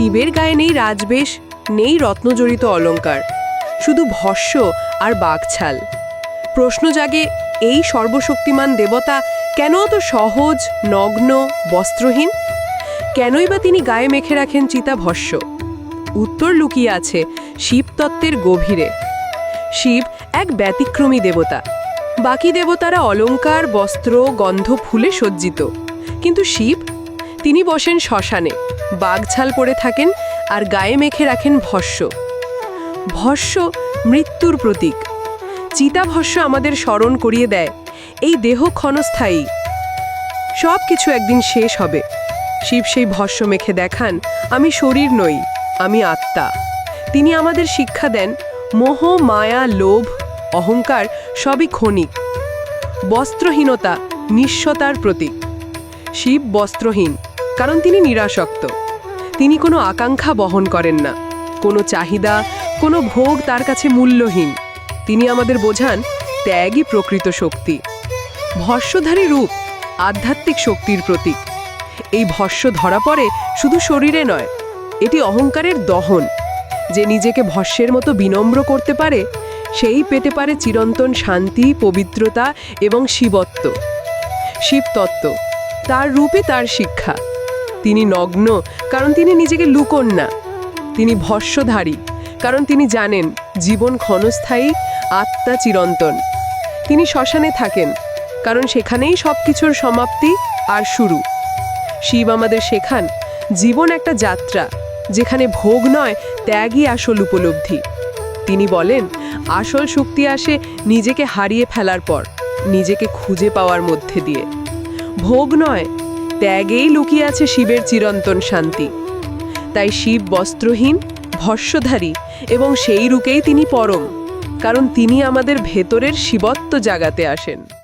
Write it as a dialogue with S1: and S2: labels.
S1: শিবের গায়ে নেই রাজবেশ, নেই রত্নজড়িত অলংকার শুধু ভস্য আর বাঘছাল প্রশ্ন জাগে, এই সর্বশক্তিমান দেবতা কেন অত সহজ, নগ্ন, বস্ত্রহীন? কেনই বা তিনি গায়ে মেখে রাখেন চিতাভস্য উত্তর লুকিয়ে আছে শিবতত্ত্বের গভীরে। শিব এক ব্যতিক্রমী দেবতা। বাকি দেবতারা অলংকার বস্ত্র, গন্ধ ফুলে সজ্জিত। কিন্তু শিব তিনি বসেন শ্মশানে বাঘছাল পরে থাকেন আর গায়ে মেখে রাখেন ভস্য। ভস্য মৃত্যুর প্রতীক। চিতাভস্য আমাদের স্মরণ করিয়ে দেয়, এই দেহ ক্ষণস্থায়ী। সব কিছু একদিন শেষ হবে। শিব সেই ভস্য মেখে দেখান, আমি শরীর নই, আমি আত্মা। তিনি আমাদের শিক্ষা দেন, মোহ, মায়া, লোভ, অহংকার সবই ক্ষণিক। বস্ত্রহীনতা নিঃস্বতার প্রতীক। শিব বস্ত্রহীন। কারণ তিনি নিরাসক্ত। তিনি কোনো আকাঙ্ক্ষা বহন করেন না। কোনো চাহিদা, কোনো ভোগ তার কাছে মূল্যহীন। তিনি আমাদের বোঝান, ত্যাগই প্রকৃত শক্তি। ভস্যধারী রূপ আধ্যাত্মিক শক্তির প্রতীক। এই ভস্য ধরা পড়ে শুধু শরীরে নয়, এটি অহংকারের দহন। যে নিজেকে ভস্যের মতো বিনম্র করতে পারে, সেই পেতে পারে চিরন্তন শান্তি, পবিত্রতা এবং শিবত্ব। শিবতত্ত্ব, তার রূপে তার শিক্ষা। তিনি নগ্ন, কারণ তিনি নিজেকে লুকোন না তিনি ভস্যধারী কারণ তিনি জানেন জীবন ক্ষণস্থায়ী, আত্মা চিরন্তন। তিনি শ্মশানে থাকেন, কারণ সেখানেই সব কিছুর সমাপ্তি আর শুরু। শিব আমাদের শেখান, জীবন একটা যাত্রা, যেখানে ভোগ নয়, ত্যাগই আসল উপলব্ধি। তিনি বলেন, আসল শক্তি আসে নিজেকে হারিয়ে ফেলার পর, নিজেকে খুঁজে পাওয়ার মধ্যে দিয়ে। ভোগ নয় ত্যাগেই লুকিয়ে আছে শিবের চিরন্তন শান্তি। তাই শিব বস্ত্রহীন, ভস্যধারী এবং সেই রূপেই তিনি পরম, কারণ তিনি আমাদের ভেতরের শিবত্ব জাগাতে আসেন।